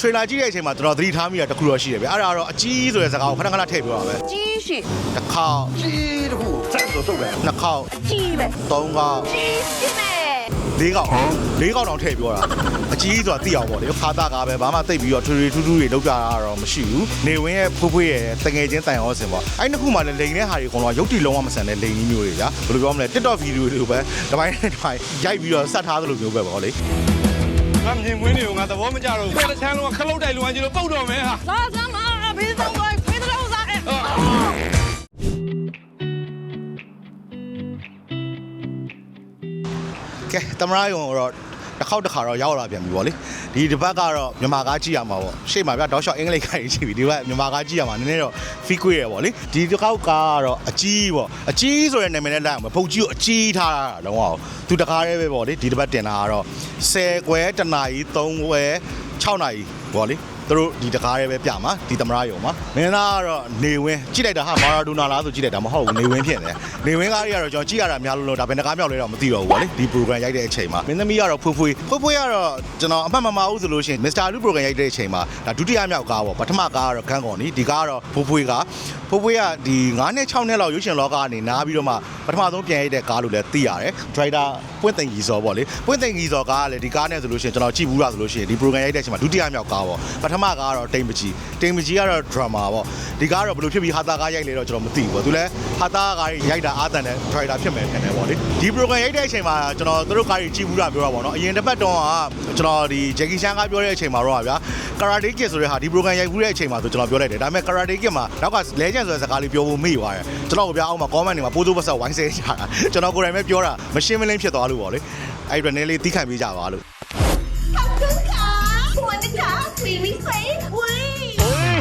ထရေလာကြည့်တဲ့အချိန်မှာကျွန်တော်သတိထားမိတာတစ်ခုတော့ရှိတယ်ဗျအဲ့ဒါကတော့အကြီးဆိုတဲ့စကားကိုခဏခဏထည့်ပြောတာပဲကြီးရှိတစ်ခေါက်ကြီးတခုစက်ဆိုစုပ်တယ်နှစ်ခေါက်ကြီးပဲသုံးခေါက်ကြီးရှိမယ်လေးခေါက်လေးခေါက်တော့ထည့်ပြောတာအကြီးဆိုတာသိအောင်ပေါ့လေခါတာကားပဲဘာမှသိပ်ပြီးတော့ထူထူထူးထူးတွေလောက်ကြတာတော့မရှိဘူးနေဝင်းရဲ့ဖွဖွရဲ့တငယ်ချင်းတိုင်ရောစင်ပေါ့အဲ့နှစ်ခုမှလည်းလိန်တဲ့ဟာတွေအကုန်လုံးရုပ်တီလုံးဝမဆန်တဲ့လိန်ကြီးမျိုးတွေဗျာဘယ်လိုပြောမလဲ TikTok ဗီဒီယိုတွေကိုပဲတစ်ပိုင်းတစ်ပိုင်းရိုက်ပြီးတော့ဆက်ထားသလိုမျိုးပဲပေါ့လေ ငါမြင်ကွင်းတွေကိုငါသဘောမကျတော့ဘူးဘယ်တစ်ချမ်းလုံးကခလုတ်တိုက်လွန်ကြီးလို့ပုတ်တော့မယ်ဟာလာစမ်းမဘေးတော့ဝိုင်းဖေးတော့စားအဲ့ကဲတမရယုံတော့ တစ်ခေါက်တစ်ခါတော့ရောက်လာပြန်ပြီပေါ့လေဒီတစ်ပတ်ကတော့မြန်မာကားကြည့်ရမှာပေါ့ရှေ့မှာဗျတောက်လျှောက်အင်္ဂလိပ်ခိုင်းကြည့်ပြီဒီဘက်မြန်မာကားကြည့်ရမှာနည်းနည်းတော့ဖီကွေးရပေါ့လေဒီတစ်ခေါက်ကားကတော့အကြီးပေါ့အကြီးဆိုတဲ့နာမည်နဲ့လိုက်အောင်ဖုတ်ကြီးကိုအကြီးထားတာလုံးဝသူတကားရဲပဲပေါ့လေဒီတစ်ပတ်တင်တာကတော့10ခွဲတနာရီ3ခွဲ6နာရီပေါ့လေ သူတို့ဒီတကားရဲပဲပြမှာဒီသမရယုံမှာမင်းသားကတော့နေဝင်းကြည့်လိုက်တာဟာမာရာဒိုနာလားဆိုကြည့်လိုက်တာမဟုတ်ဘူးနေဝင်းဖြစ်နေတယ်နေဝင်းကားကြီးကတော့ကျွန်တော်ကြည့်ရတာများလို့လို့ဒါဘယ်နှကားမြောက်လဲတော့မသိတော့ဘူးပေါ့လေဒီ program ရိုက်တဲ့အချိန်မှာမင်းသမီးကတော့ဖွေးဖွေးဖွေးဖွေးကတော့ကျွန်တော်အမှတ်မမှားဘူးဆိုလို့ရှိရင် Mr. Lu program ရိုက်တဲ့အချိန်မှာဒါဒုတိယမြောက်ကားပေါ့ပထမကားကတော့ခန်းကုန်နီဒီကားကတော့ဖွေးဖွေးကဖွေးဖွေးကဒီ9နဲ့6နဲ့လောက်ရုပ်ရှင်လောကကနေနားပြီးတော့မှပထမဆုံးပြန်ရိုက်တဲ့ကားလို့လည်းသိရတယ် driver ပွင့်သိင်ကြီးစောပေါ့လေပွင့်သိင်ကြီးစောကားကလည်းဒီကားနဲ့ဆိုလို့ရှိရင်ကျွန်တော်ကြည့်ဘူးလားဆိုလို့ရှိရင်ဒီ program ရိုက်တဲ့အချိန်မှာဒုတိယမြောက်ကားပေါ့ပထမကားကတော့တိမ်ပကြီးတိမ်ပကြီးကတော့ drama ပေါ့ဒီကားကတော့ဘယ်လိုဖြစ်ပြီးဟာတာကားရိုက်လဲတော့ကျွန်တော်မသိဘူးပေါ့သူလည်းဟာတာကားရိုက်တာအာတန်တဲ့ driver ဖြစ်မယ်ထင်တယ်ပေါ့လေဒီ program ရိုက်တဲ့အချိန်မှာကျွန်တော်တို့ကားကြီးကြည့်ဘူးလားပြောတာပေါ့နော်အရင်တစ်ပတ်တုန်းကကျွန်တော်ဒီ Jackie Chan ကပြောတဲ့အချိန်မှာတော့ဗျာ Karate Kid ဆိုတဲ့ဟာဒီ program ရိုက်ဘူးတဲ့အချိန်မှာဆိုကျွန်တော်ပြောလိုက်တယ်ဒါပေမဲ့ Karate Kid မှာနောက်က legend ဆိုတဲ့စကားလေးပြောဖို့မေ့သွားတယ်ကျွန်တော်ကဗျာအောက်မှာ comment တွေမှာပိုးတိုးပတ်ဆက်ဝိုင်းဆဲကြတာကျွန်တော်ကိုယ်တိုင်ပဲပြောတာမရှင်းမလင်းဖြစ်သွားလို့ပေါ့လေအဲ့ဒီတော့နည်းလေးတီးခံပေးကြပါလို့ခပ်ကူ ခါဝမ်းတကာဖီမီဖေးဝေး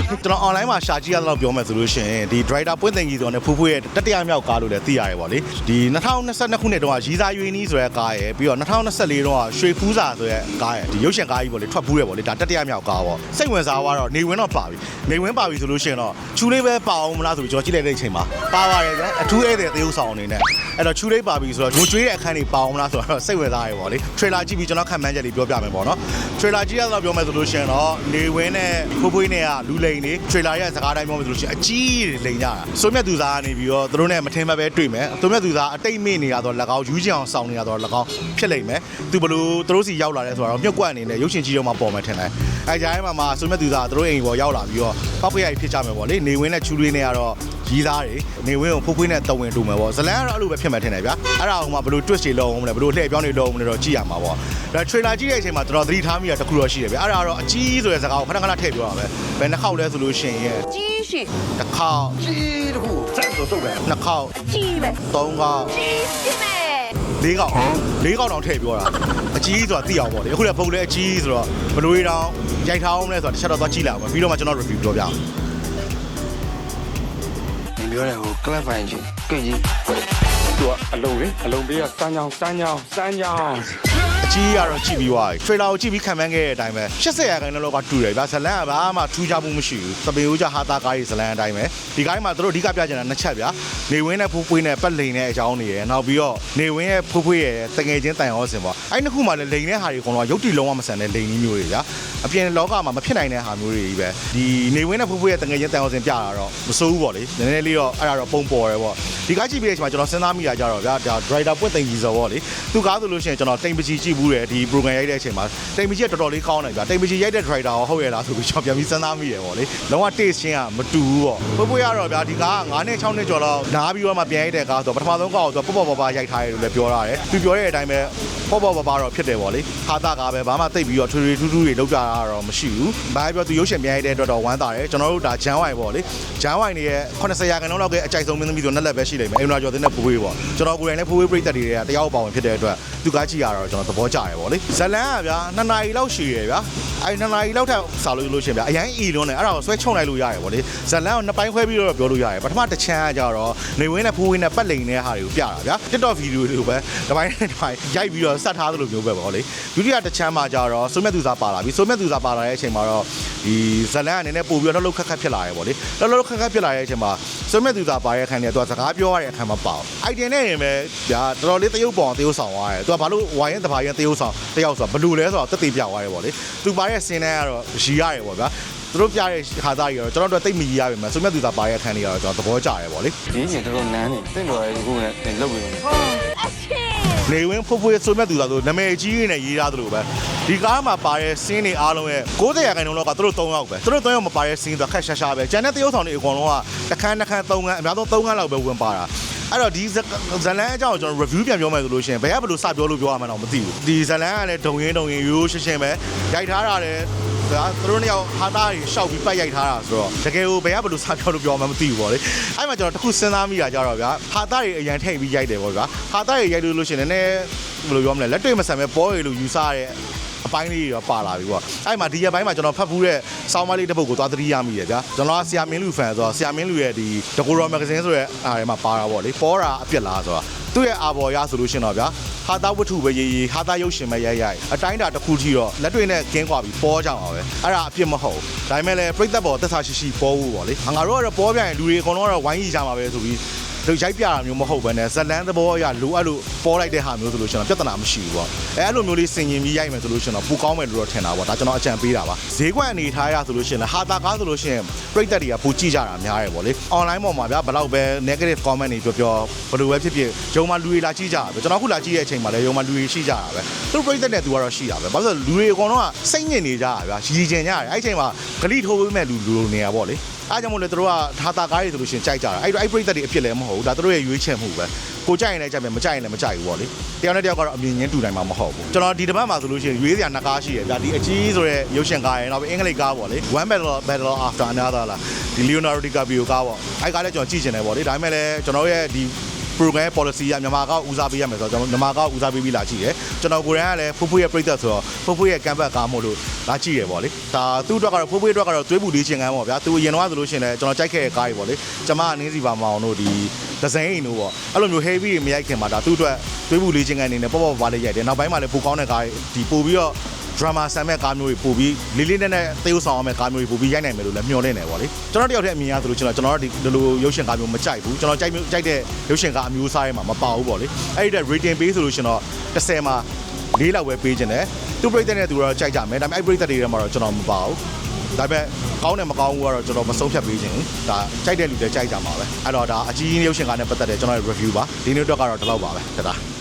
ကျွန်တော် online မှာရှာကြည့်ရတော့ပြောမယ်ဆိုလို့ရှိရင်ဒီ driver ပွင့်သိင်ကြီးဆိုတော့ဖူးဖူးရဲ့တတိယမြောက်ကားလို့လည်းသိရတယ်ပေါ့လေဒီ2022ခုနှစ်တုန်းကရီစာရွေးနီးဆိုတဲ့ကားရယ်ပြီးတော့2024တုန်းကရွှေဖူးစာဆိုတဲ့ကားရယ်ဒီရုပ်ရှင်ကားကြီးပေါ့လေထွက်ဖူးရယ်ပေါ့လေဒါတတိယမြောက်ကားပေါ့စိတ်ဝင်စားသွားတော့နေဝင်းတော့ပါပြီနေဝင်းပါပြီဆိုလို့ရှိရင်တော့ချူလေးပဲပါအောင်မလားဆိုပြီးကျွန်တော်ကြည့်လိုက်တဲ့အချိန်မှာပါပါတယ်ဗျာအထူးဧည့်သည်သရုပ်ဆောင်အနေနဲ့အဲ့တော့ချူလေးပါပြီဆိုတော့ငိုကြွေးတဲ့အခန်းတွေပါအောင်မလားဆိုတော့စိတ်ဝင်စားရယ်ပေါ့လေ trailer ကြည့်ပြီးကျွန်တော်ခံမှန်းချက်လေးပြောပြမယ်ပေါ့နော် trailer ကြည့်ရတော့ပြောမယ်ဆိုလို့ရှိရင်တော့နေဝင်းနဲ့ဖိုးဖွေးနဲ့ကလူလိန်နေ trailer ရဲ့စကားတိုင်းပြောမယ်ဆိုလို့ရှိရင်အကြီးတွေလိန်ကြတာစိုးမြတ်သူသားကနေပြီးတော့သူတို့နဲ့မထင်မှတ်ပဲတွေ့မယ်စိုးမြတ်သူသားအတိတ်မေ့နေရတော့၎င်းယူချင်အောင်စောင့်နေရတော့၎င်းဖြစ်လိမ့်မယ်သူဘလို့သူတို့စီရောက်လာတယ်ဆိုတော့မြုပ်ကွက်အနေနဲ့ရုပ်ရှင်ကြီးတော့မှပေါ်မယ်ထင်တယ်အဲကြားထဲမှာမှစိုးမြတ်သူသားသူတို့အိမ်ပေါ်ရောက်လာပြီးတော့ပောက်ပိတ်ရိုက်ဖြစ်ကြမယ်ပေါ့လေနေဝင်းနဲ့ချူလေးနဲ့ကတော့ ရီးသားတွေနေဝင်းကိုဖိုးဖွေးနဲ့တဝင်းတူမယ်ပေါ့ဇလန်ကတော့အဲ့လိုပဲဖြစ်မှထင်တယ်ဗျာအဲ့ဒါကမှဘလို့ twist တွေလုံးအောင်မလဲဘလို့လှည့်ပြောင်းတွေလုံးအောင်မလဲတော့ကြည့်ရမှာပေါ့ဒါ trailer ကြည့်တဲ့အချိန်မှာကျွန်တော်သတိထားမိတာတစ်ခုတော့ရှိတယ်ဗျာအဲ့ဒါကတော့အကြီးဆိုတဲ့စကားကိုခဏခဏထည့်ပြောတာပဲဘယ်နှခေါက်လဲဆိုလို့ရှိရင်ကြီးရှိတစ်ခေါက်ကြီးတခုစက်ဆိုစုပ်တယ်နှစ်ခေါက်ကြီးပဲသုံးခေါက်ကြီးရှိမယ်လေးခေါက်လေးခေါက်တောင်ထည့်ပြောတာအကြီးဆိုတာသိအောင်ပေါ့လေအခုလည်းပုံလည်းအကြီးဆိုတော့ဘလို့ရတောင်ရိုက်ထားအောင်လဲဆိုတော့တစ်ချက်တော့သွားကြည့်လိုက်အောင်ပြီးတော့မှကျွန်တော် review ပြောပြအောင်你 ပြောတယ်ဟိုကလပ်ဖိုင်ကြီးကြွကြီးသူကအလုံးလေအလုံးပေးကစမ်းချောင်းစမ်းချောင်းစမ်းချောင်းအ ကြီးကတော့ကြည့်ပြီးသွားပြီ trailer ကိုကြည့်ပြီးခံမှန်းခဲ့တဲ့အတိုင်းပဲ80ရာခိုင်နှုန်းလောက်ကတူတယ်ဗျာဇလန်ကဘာမှထူးခြားမှုမရှိဘူးသပင်ဦးကြဟာတာကားကြီးဇလန်အတိုင်းပဲဒီကားမှာတို့အဓိကပြချင်တာနှစ်ချက်ဗျာနေဝင်းနဲ့ဖိုးဖွေးနဲ့ပတ်လိန်နဲ့အကြောင်းတွေရယ်နောက်ပြီးတော့နေဝင်းရဲ့ဖိုးဖွေးရဲ့တငယ်ချင်းတိုင်ရောစင်ပေါ့အဲ့နှစ်ခုမှလည်းလိန်တဲ့ဟာတွေအကုန်လုံးရုပ်တီလုံးဝမဆန်တဲ့လိန်ကြီးမျိုးတွေဗျာအပြင်လောကမှာမဖြစ်နိုင်တဲ့ဟာမျိုးတွေကြီးပဲဒီနေဝင်းနဲ့ဖိုးဖွေးရဲ့တငယ်ချင်းတိုင်ရောစင်ပြတာတော့မစိုးဘူးပေါ့လေနည်းနည်းလေးတော့အဲ့ဒါတော့ပုံပေါ်တယ်ပေါ့ဒီကားကြည့်ပြီးတဲ့အချိန်မှာကျွန်တော်စဉ်းစားမိတာကြတော့ဗျာဒါ driver ပွင့်သိင်ကြီးစောပေါ့လေသူကားဆိုလို့ရှိရင်ကျွန်တော်တိမ်ပကြီးကြည့်ဘူးတယ်ဒီ program ရိုက်တဲ့အချိန်မှာတိမ်ပကြီးကတော်တော်လေးကောင်းတယ်ဗျာတိမ်ပကြီးရိုက်တဲ့ driver ရောဟုတ်ရဲ့လားဆိုပြီးကျွန်တော်ပြန်ပြီးစဉ်းစားမိတယ်ပေါ့လေလုံးဝ taste ချင်းကမတူဘူးပေါ့ပွေးပွေးရတော့ဗျာဒီကားက9နဲ့6နှစ်ကျော်လောက်နားပြီးတော့မှပြန်ရိုက်တဲ့ကားဆိုတော့ပထမဆုံးကားကိုသူကပေါ့ပေါ့ပါပါရိုက်ထားတယ်လို့လည်းပြောရတယ်သူပြောတဲ့အတိုင်းပဲပေါ့ပေါ့ပါပါတော့ဖြစ်တယ်ပေါ့လေဟာတာကားပဲဘာမှတိတ်ပြီးတော့ထွေထွေထူးထူးတွေလောက်ကြတာတော့မရှိဘူးဘာပဲပြောသူရုပ်ရှင်ပြန်ရိုက်တဲ့အတွက်တော့ဝမ်းသာတယ်ကျွန်တော်တို့ဒါဂျန်ဝိုင်ပေါ့လေဂျန်ဝိုင်နေရဲ့80ရာခိုင်နှုန်းလောက်ကအကြိုက်ဆုံးမင်းသမီးဆိုနက်လက်ပဲရှိလိမ့်မယ်အင်ဒရာကျော်တင်တဲ့ဖိုးဖွေးပေါ့ကျွန်တော်ကိုယ်တိုင်လည်းဖိုးဖွေးပြိတ္တတွေတယောက်ပါဝင်ဖြစ်တဲ့အတွက် သူကားကြည့်ရတော့ကျွန်တော်သဘောကျတယ်ပေါ့လေဇလန်ကဗျာ2နာရီလောက်ရှည်ရယ်ဗျာအဲ2နာရီလောက်ထက်စာလို့လို့ရှရင်ဗျာအရင်အီလွန်းတယ်အဲ့ဒါကိုဆွဲချုံလိုက်လို့ရတယ်ပေါ့လေဇလန်ကိုနှစ်ပိုင်းခွဲပြီးတော့ပြောလို့ရတယ်ပထမတစ်ချမ်းကကြတော့နေဝင်းနဲ့ဖိုးဝင်းနဲ့ပတ်လိန်တဲ့ဟာတွေကိုပြတာဗျာ TikTok ဗီဒီယိုတွေကိုပဲတစ်ပိုင်းတစ်ပိုင်းရိုက်ပြီးတော့ဆက်ထားသလိုမျိုးပဲပေါ့လေဒုတိယတစ်ချမ်းမှာကြတော့စိုးမြတ်သူစားပါလာပြီစိုးမြတ်သူစားပါလာတဲ့အချိန်မှာတော့ဒီဇလန်ကနည်းနည်းပို့ပြီးတော့လှုပ်ခတ်ခတ်ဖြစ်လာတယ်ပေါ့လေလှုပ်လှုပ်ခတ်ခတ်ဖြစ်လာတဲ့အချိန်မှာစိုးမြတ်သူစားပါတဲ့အခန်းနဲ့သူကစကားပြောရတဲ့အခန်းမှာပေါ့အိုက်တင်နဲ့ရင်ပဲဗျာတော်တော်လေးတရုပ်ပေါအောင်တရုပ်ဆောင်သွားတယ်သူကဘာလို့ဝိုင်းရင်တဘာရင်တရုပ်ဆောင်တယောက်ဆိုတာဘယ်လိုလဲဆိုတော့တက်သေးပြသွားတယ်ပေါ့လေသူပါတဲ့စင်းတန်းကတော့ရီရတယ်ပေါ့ဗျာသူတို့ပြတဲ့ခါသားကြီးကတော့ကျွန်တော်တို့တိတ်မကြီးရပါမယ်ဆိုမြတ်သူသာပါရဲ့အခန်းလေးကတော့ကျွန်တော်သဘောကျတယ်ပေါ့လေဒီကျင်တော်တော်နန်းနေတင့်တော်ရဲ့အခုနဲ့တင်လောက်ပြီနေဝင်းဖွဖွဆိုမြတ်သူသာဆိုနာမည်ကြီးနေရေးထားသလိုပဲဒီကားမှာပါတဲ့စင်းတွေအားလုံးရဲ့90ရာခိုင်နှုန်းလောက်ကသူတို့3ယောက်ပဲသူတို့3ယောက်မပါတဲ့စင်းဆိုခက်ရှာရှာပဲကျန်တဲ့တရုပ်ဆောင်တွေအကုန်လုံးကတစ်ခန်းတစ်ခန်း3ခန်းအများဆုံး3ခန်းလောက်ပဲဝင်ပါတာ အဲ့တော့ဒီဇလန်အကြောင်းကိုကျွန်တော် review ပြန်ပြောမယ်ဆိုလို့ရှိရင်ဘယ်ကဘယ်လိုစပြောလို့ပြောရမှာတော့မသိဘူးဒီဇလန်ကလည်းဒုံရင်းဒုံရင်းရိုးရိုးရှင်းရှင်းပဲရိုက်ထားတာလည်းဒါသူတို့နှစ်ယောက်ဟာသားတွေရှောက်ပြီးပတ်ရိုက်ထားတာဆိုတော့တကယ်ကိုဘယ်ကဘယ်လိုစပြောလို့ပြောမှမသိဘူးပေါ့လေအဲ့မှာကျွန်တော်တခုစဉ်းစားမိတာကြတော့ဗျာဟာသားတွေအရန်ထိတ်ပြီးရိုက်တယ်ပေါ့ဗျာဟာသားတွေရိုက်လို့လို့ရှိရင်လည်းနည်းနည်းဘယ်လိုပြောမလဲလက်တွေ့မဆန်ပဲပေါ်ရလို့ယူဆရတဲ့ အပိုင်းလေးတွေတော့ပါလာပြီပေါ့အဲ့မှာဒီရက်ပိုင်းမှာကျွန်တော်ဖတ်ဖူးတဲ့စောင်းမလေးတစ်ပုဒ်ကိုသွားသတိရမိရဗျာကျွန်တော်ကဆရာမင်းလူဖန်ဆိုတော့ဆရာမင်းလူရဲ့ဒီဒကိုရောမဂဇင်းဆိုတဲ့အားထဲမှာပါတာပေါ့လေပေါ်တာအပြစ်လားဆိုတော့သူ့ရဲ့အာဘော်ရဆိုလို့ရှရင်တော့ဗျာဟာသားဝတ္ထုပဲရေးရေးဟာသားရုပ်ရှင်ပဲရိုက်ရိုက်အတိုင်းတာတစ်ခုထိတော့လက်တွေ့နဲ့ကင်းကွာပြီးပေါ်ကြအောင်ပဲအဲ့ဒါအပြစ်မဟုတ်ဒါပေမဲ့လည်းပြိသက်ပေါ်သက်သာရှိရှိပေါ်ဖို့ပေါ့လေငါတို့ကတော့ပေါ်ပြန်ရင်လူတွေအကုန်လုံးကတော့ဝိုင်းကြီးကြမှာပဲဆိုပြီး တို့ရိုက်ပြတာမျိုးမဟုတ်ဘဲနဲ့ဇလန်းသဘောအရလိုအပ်လို့ပေါ်လိုက်တဲ့ဟာမျိုးဆိုလို့ကျွန်တော်ပြဿနာမရှိဘူးပေါ့အဲအဲ့လိုမျိုးလေးစင်ရင်ပြီးရိုက်မယ်ဆိုလို့ကျွန်တော်ပူကောင်းမယ်လို့တော့ထင်တာပေါ့ဒါကျွန်တော်အကြံပေးတာပါဈေးကွက်အနေထားရဆိုလို့ရှိရင်လည်းဟာတာကားဆိုလို့ရှိရင်ပြိသက်တွေကပူကြည့်ကြတာများတယ်ပေါ့လေ online ပေါ်မှာဗျာဘယ်လောက်ပဲ negative comment တွေပြောပြောဘယ်လိုပဲဖြစ်ဖြစ်ရုံမှာလူတွေလာကြည့်ကြတာပဲကျွန်တော်ခုလာကြည့်တဲ့အချိန်မှာလည်းရုံမှာလူတွေရှိကြတာပဲသူတို့ပြိသက်တဲ့သူကတော့ရှိတာပဲဘာလို့လဲလူတွေအကုန်လုံးကစိတ်ညစ်နေကြတာဗျာရည်ကျင်ကြတယ်အဲ့ဒီအချိန်မှာဂလိထိုးပေးမဲ့လူလူနေရပေါ့လေ အားကြောင့်မို့လဲသူတို့ကဟာတာကားတွေဆိုလို့ရှိရင်ကြိုက်ကြတာအဲ့တော့အဲ့ပြိသက်တွေအဖြစ်လည်းမဟုတ်ဘူးဒါသူတို့ရဲ့ရွေးချယ်မှုပဲကိုကြိုက်ရင်လည်းကြိုက်မယ်မကြိုက်ရင်လည်းမကြိုက်ဘူးပေါ့လေတယောက်နဲ့တယောက်ကတော့အမြင်ချင်းတူနိုင်မှာမဟုတ်ဘူးကျွန်တော်ဒီတစ်ပတ်မှာဆိုလို့ရှိရင်ရွေးစရာနှစ်ကားရှိတယ်ဗျာဒီအကြီးဆိုတဲ့ရုပ်ရှင်ကားရယ်နောက်ပြီးအင်္ဂလိပ်ကားပေါ့လေ one battle battle after another လားဒီ Leonardo DiCaprio ကားပေါ့အဲ့ကားလည်းကျွန်တော်ကြည့်ချင်တယ်ပေါ့လေဒါပေမဲ့လည်းကျွန်တော်ရဲ့ဒီ program policy ကမြန်မာကောက်ဦးစားပေးရမယ်ဆိုတော့ကျွန်တော်မြန်မာကောက်ဦးစားပေးပြီးလာကြည့်တယ်ကျွန်တော်ကိုယ်တိုင်ကလည်းဖူးဖူးရဲ့ပြိသက်ဆိုတော့ဖူးဖူးရဲ့ကမ်ဘတ်ကားမို့လို့လာကြည့်ရပေါ့လေဒါသူ့အတွက်ကတော့ဖူးဖူးအတွက်ကတော့သွေးပူလေးချင်းကန်းပေါ့ဗျာသူအရင်တော့ဆိုလို့ရှိရင်လည်းကျွန်တော်ကြိုက်ခဲ့တဲ့ကားကြီးပေါ့လေကျမအနေစီပါမအောင်တို့ဒီဒဇိန်အိမ်တို့ပေါ့အဲ့လိုမျိုး heavy တွေမရိုက်ခင်မှာဒါသူ့အတွက်သွေးပူလေးချင်းကန်းအနေနဲ့ပေါ့ပေါ့ပါလေးရိုက်တယ်နောက်ပိုင်းမှာလည်းပူကောင်းတဲ့ကားဒီပို့ပြီးတော့ drama ဆန်မဲ့ကားမျိုးတွေပို့ပြီးလေးလေးနက်နက်သေုပ်ဆောင်အောင်မဲ့ကားမျိုးတွေပို့ပြီးရိုက်နိုင်မယ်လို့လည်းမျှော်လင့်နေပါလေကျွန်တော်တယောက်တည်းအမြင်ရသလိုကျွန်တော်ကျွန်တော်တို့ဒီလိုရုပ်ရှင်ကားမျိုးမကြိုက်ဘူးကျွန်တော်ကြိုက်မျိုးကြိုက်တဲ့ရုပ်ရှင်ကားအမျိုးအစားတွေမှာမပါဘူးပေါ့လေအဲ့ဒီအတွက် rating ပေးဆိုလို့ရှင်တော့30မှာ၄လောက်ပဲပေးခြင်းတယ်သူပြိသက်တဲ့သူတော့ကြိုက်ကြမယ်ဒါပေမဲ့အဲ့ပြိသက်တွေထဲမှာတော့ကျွန်တော်မပါဘူးဒါပေမဲ့ကောင်းတယ်မကောင်းဘူးကတော့ကျွန်တော်မဆုံးဖြတ်ပေးခြင်းဒါကြိုက်တဲ့လူတွေကြိုက်ကြမှာပဲအဲ့တော့ဒါအကြီးကြီးရုပ်ရှင်ကားနဲ့ပတ်သက်တဲ့ကျွန်တော်ရဲ့ review ပါဒီနေ့အတွက်ကတော့ဒီလောက်ပါပဲတဒါ